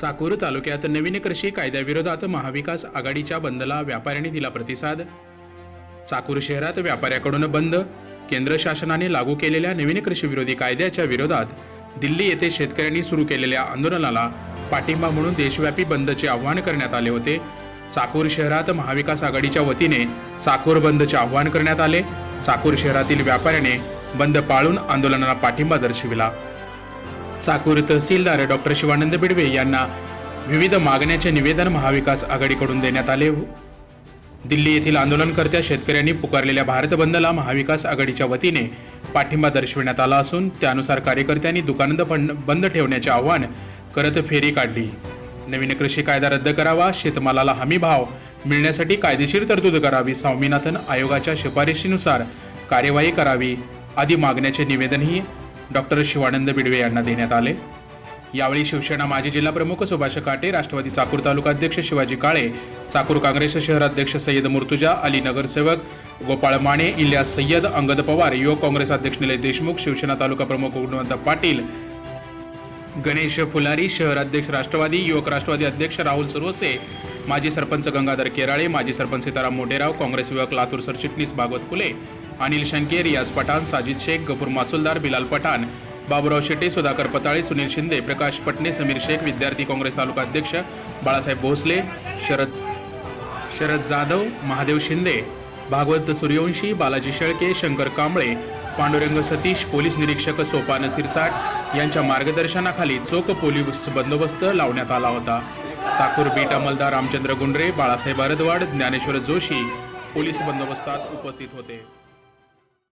चाकूर तालुक्यात नवीन कृषी कायद्याविरोधात महाविकास आघाडीच्या बंदला व्यापाऱ्यांनी दिला प्रतिसाद. चाकूर शहरात व्यापाऱ्याकडून बंद केंद्र शासनाने लागू केलेल्या नवीन कृषी विरोधी कायद्याच्या विरोधात दिल्ली येथे शेतकऱ्यांनी सुरू केलेल्या आंदोलनाला पाठिंबा म्हणून देशव्यापी बंदचे आवाहन करण्यात आले होते. चाकूर शहरात महाविकास आघाडीच्या वतीने चाकूर बंदचे आवाहन करण्यात आले. चाकूर शहरातील व्यापाऱ्याने बंद पाळून आंदोलनाला पाठिंबा दर्शविला. चाकूर तहसीलदार डॉक्टर शिवानंद बिडवे यांना विविध मागण्याचे निवेदन महाविकास आघाडीकडून देण्यात आले. दिल्ली येथील आंदोलनकर्त्या शेतकऱ्यांनी पुकारलेल्या भारत बंदला महाविकास आघाडीच्या वतीने पाठिंबा दर्शविण्यात आला असून त्यानुसार कार्यकर्त्यांनी दुकानं बंद बंद ठेवण्याचे आवाहन करत फेरी काढली. नवीन कृषी कायदा रद्द करावा शेतमालाला हमी भाव मिळण्यासाठी कायदेशीर तरतूद करावी स्वामीनाथन आयोगाच्या शिफारशीनुसार कार्यवाही करावी आदी मागण्याचे निवेदनही डॉक्टर शिवानंद बिडवे यांना देण्यात आले. यावेळी शिवसेना माजी जिल्हा प्रमुख सुभाष काटे राष्ट्रवादी चाकूर तालुका अध्यक्ष शिवाजी काळे चाकूर काँग्रेस शहर अध्यक्ष सय्यद मुर्तुजा अली नगरसेवक गोपाळ माने इलियास सय्यद अंगद पवार युवक काँग्रेस अध्यक्ष निलय देशमुख शिवसेना तालुका प्रमुख गुणवंत पाटील गणेश फुलारी शहर अध्यक्ष राष्ट्रवादी युवक राष्ट्रवादी अध्यक्ष राहुल सुरवसे माजी सरपंच गंगाधर केराळे माजी सरपंच सीताराम मोटेराव काँग्रेस विभाग लातूर सरचिटणीस भागवत फुले अनिल शंके रियाज पठाण साजिद शेख गफूर मासुलदार बिलाल पठाण बाबुराव शेट्टी सुधाकर पताळे सुनील शिंदे प्रकाश पटणे समीर शेख विद्यार्थी काँग्रेस तालुका अध्यक्ष बाळासाहेब भोसले शरद शरद जाधव महादेव शिंदे भागवत सूर्यवंशी बालाजी शेळके शंकर कांबळे पांडुरंग सतीश पोलीस निरीक्षक सोपान सिरसाट यांच्या मार्गदर्शनाखाली चोख पोलीस बंदोबस्त लावण्यात आला होता. चाकूर बीट अंमलदार रामचंद्र गुंडरे बाळासाहेब भारदवाड ज्ञानेश्वर जोशी पोलीस बंदोबस्तात उपस्थित होते.